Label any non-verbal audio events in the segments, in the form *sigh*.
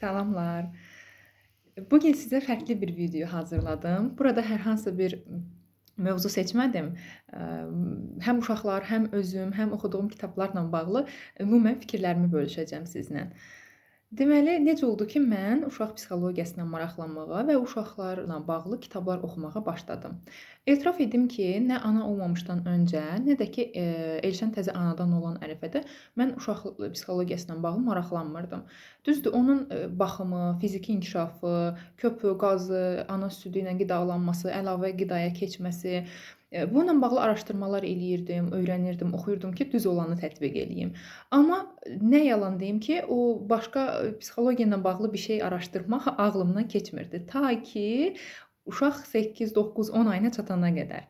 Salamlar. Bugün sizə fərqli bir video hazırladım. Burada hər hansı bir mövzu seçmədim. Həm uşaqlar, həm özüm, həm oxuduğum kitablarla bağlı ümumən fikirlərimi bölüşəcəm sizlə. Deməli, necə oldu ki, mən uşaq psixologiyasına maraqlanmağa və uşaqlarla bağlı kitablar oxumağa başladım. Etiraf edim ki, nə ana olmamışdan öncə, nə də ki, eee, Elşən təzə anadan olan ərəfədə mən uşaq psixologiyasına bağlı maraqlanmırdım. Düzdür, onun eee, baxımı, fiziki inkişafı, köpüğü, qazı, ana südü ilə qidalanması, əlavə qidaya keçməsi, eee, bununla bağlı araşdırmalar eləyirdim, öyrənirdim, oxuyurdum ki, düz olanı tətbiq eləyim. Amma nə yalan deyim ki, o başqa psixologiya ilə bağlı bir şey araşdırmaq ağlımdan keçmirdi. Ta ki uşaq 8, 9, 10 ayına çatana qədər.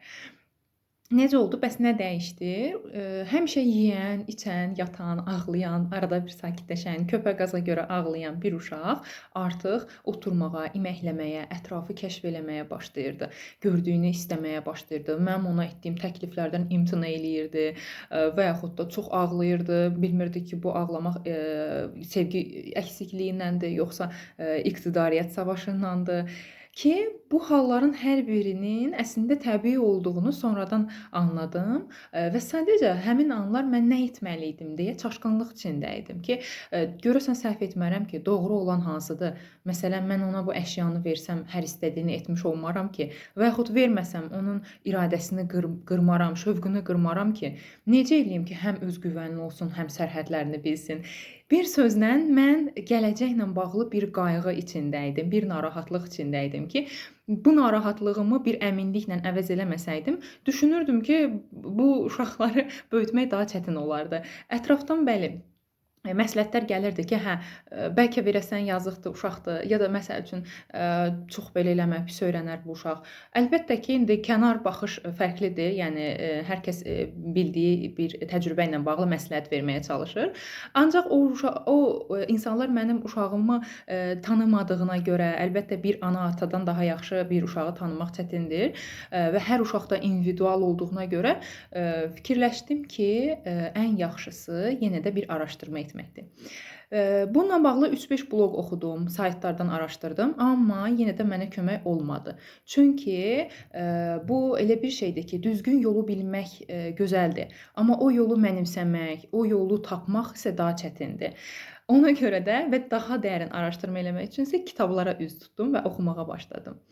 Necə oldu? Bəs nə dəyişdi? Eee, həmişə yeyən, içən, yatan, ağlayan, arada bir sakitləşən, köpək-qaza görə ağlayan bir uşaq artıq oturmağa, iməkləməyə, ətrafı kəşf eləməyə başlayırdı. Gördüyünü istəməyə başlayırdı. Mənim ona etdiyim təkliflərdən imtina eləyirdi, eee, və yaxud da çox ağlayırdı. Bilmirdi ki, bu ağlamaq, eee, sevgi əksikliyindəndir, yoxsa, eee, iqtidariyyət savaşındandır ki, bu halların hər birinin əslində təbii olduğunu sonradan anladım, eee, və sadəcə həmin anlar mən nə etməli idim deyə çaşqınlıq içində idim ki, eee, görəsən səhv etmərəm ki, doğru olan hansıdır? Məsələn, mən ona bu əşyanı versəm hər istədiyini etmiş olmaram ki, və yaxud verməsəm onun iradəsini qır qırmaram, şövqünü qırmaram ki, necə eləyim ki, həm özgüvənli olsun, həm sərhədlərini bilsin? Bir sözlə mən gələcəklə bağlı bir qayğı içində idim, bir narahatlıq içində idim ki, bu narahatlığımı bir əminliklə əvəz eləməsəydim, düşünürdüm ki, bu uşaqları *laughs* böyütmək daha çətin olardı. Ətrafdan bəli, məsləhətlər gəlirdi ki, hə, eee, bəlkə verəsən yazıqdır, uşaqdır ya da məsəl üçün, eee, çox belə eləmə, pis öyrənər bu uşaq. Əlbəttə ki, indi kənar baxış fərqlidir. Yəni, eee, hər kəs, eee, bildiyi bir təcrübə ilə bağlı məsləhət verməyə çalışır. Ancaq o uşa o insanlar mənim uşağımı, eee, tanımadığına görə, əlbəttə bir ana atadan daha yaxşı bir uşağı tanımaq çətindir, eee, və hər uşaq da individual olduğuna görə, eee, fikirləşdim ki, eee, ən yaxşısı yenə də bir araşdırma etməkdir. Bununla bağlı 3-5 bloq oxudum, saytlardan araşdırdım, amma yenə də mənə kömək olmadı. Çünki, bu elə bir şeydir ki, düzgün yolu bilmək, gözəldir, amma o yolu mənimsəmək, o yolu tapmaq isə daha çətindir. Ona görə də və daha dərin araşdırma eləmək üçün isə kitablara üz tutdum və oxumağa başladım.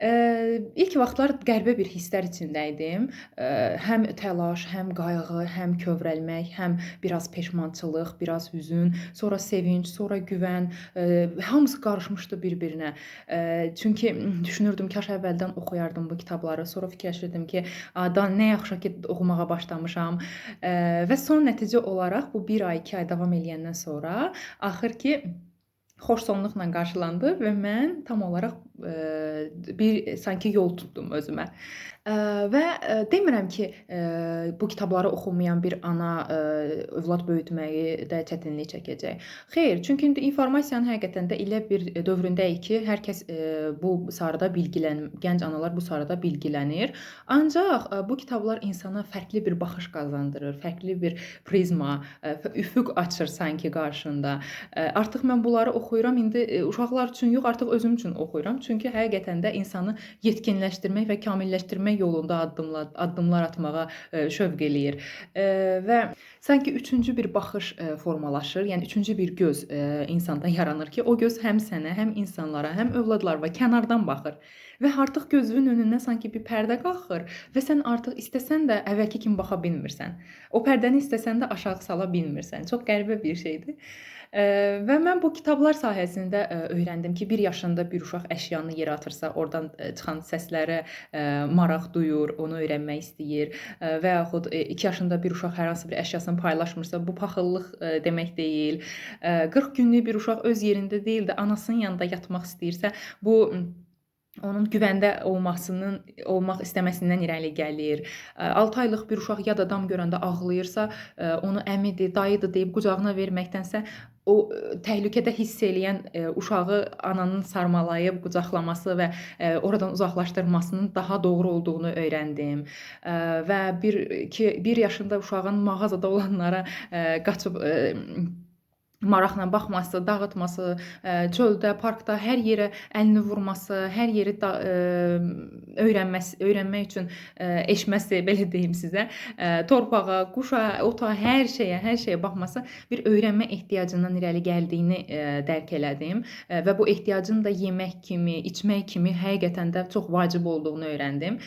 Eee, ilk vaxtlar qəribə bir hisslər içində idim. Eee, həm təlaş, həm qayğı, həm kövrəlmək, həm biraz peşmançılıq, biraz hüzün, sonra sevinc, sonra güvən, eee, hamısı qarışmışdı bir-birinə. Eee, çünki düşünürdüm kaş əvvəldən oxuyardım bu kitabları. Sonra fikirləşirdim ki, a, da nə yaxşı ki, oxumağa başlamışam. Eee, və son nəticə olaraq bu 1 ay, 2 ay davam eləyəndən sonra axır ki, xoş sonluqla qarşılandı və mən tam olaraq, bir sanki yol tutdum özümə. Və, eee, demirəm ki, eee, bu kitabları oxumayan bir ana, övlad böyütməyi də çətinlik çəkəcək. Xeyr, çünki indi informasiyanın həqiqətən də elə bir dövründəyik ki, hər kəs, bu sarıda bilgilən gənc analar bu sarıda bilgilənir. Ancaq, bu kitablar insana fərqli bir baxış qazandırır, fərqli bir prizma, üfüq açır sanki qarşında. Artıq mən bunları oxuyuram, indi, uşaqlar üçün yox, artıq özüm üçün oxuyuram. Çünki həqiqətən də insanı yetkinləşdirmək və kamilləşdirmək yolunda addımla addımlar atmağa, eee, şövq eləyir. Eee, və sanki üçüncü bir baxış, eee, formalaşır. Yəni üçüncü bir göz, insanda *laughs* yaranır ki, o göz həm sənə, həm insanlara, həm övladlara kənardan baxır və artıq gözünün önündən sanki bir pərdə qalxır və sən artıq istəsən də əvvəlki kimi baxa bilmirsən. O pərdəni istəsən də aşağı sala bilmirsən. Çox qəribə bir şeydir. Və mən bu kitablar sayəsində, eee, öyrəndim ki, 1 yaşında bir uşaq əşyanı yerə atırsa, oradan, eee, çıxan səslərə, eee, maraq duyur, onu öyrənmək istəyir, eee, və yaxud, eee, 2 yaşında bir uşaq hər hansı bir əşyasını paylaşmırsa, bu paxıllıq, demək deyil. Eee, 40 günlük bir uşaq öz yerində deyil də anasının yanında yatmaq istəyirsə, bu onun güvəndə olmasının olmaq istəməsindən irəli gəlir. Eee, 6 aylıq bir uşaq yad adam görəndə ağlayırsa, onu əmidir, dayıdır deyib qucağına verməkdənsə, o təhlükədə hiss eləyən, eee, uşağı ananın sarmalayıb qucaqlaması və, eee, oradan uzaqlaşdırmasının daha doğru olduğunu öyrəndim. Eee, və bir iki 1 yaşında uşağın mağazada olanlara, eee, qaçıb, eee, maraqla baxması, dağıtması, ə, çöldə, parkda hər yerə əlini vurması, hər yeri da eee, öyrənməsi, öyrənmək üçün, eee, eşməsi, *laughs* belə deyim sizə, torpağa, quşa, ota, hər şeyə, hər şeyə baxması bir öyrənmə ehtiyacından irəli gəldiyini, dərk elədim, və bu ehtiyacın da yemək kimi, içmək kimi həqiqətən də çox vacib olduğunu öyrəndim.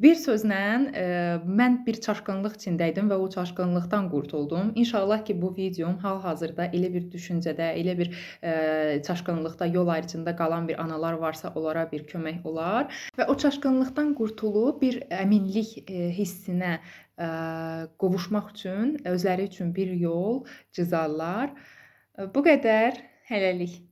Bir sözlə, eee, mən bir çaşqınlıq içində idim və o çaşqınlıqdan qurtuldum. İnşallah ki, bu videom hal-hazırda elə bir düşüncədə, elə bir, eee, çaşqınlıqda, yol ayrıcında qalan bir analar varsa, onlara bir kömək olar və o çaşqınlıqdan qurtulub bir əminlik, eee, hissinə, eee, qovuşmaq üçün özləri üçün bir yol cızarlar. Bu qədər. Hələlik.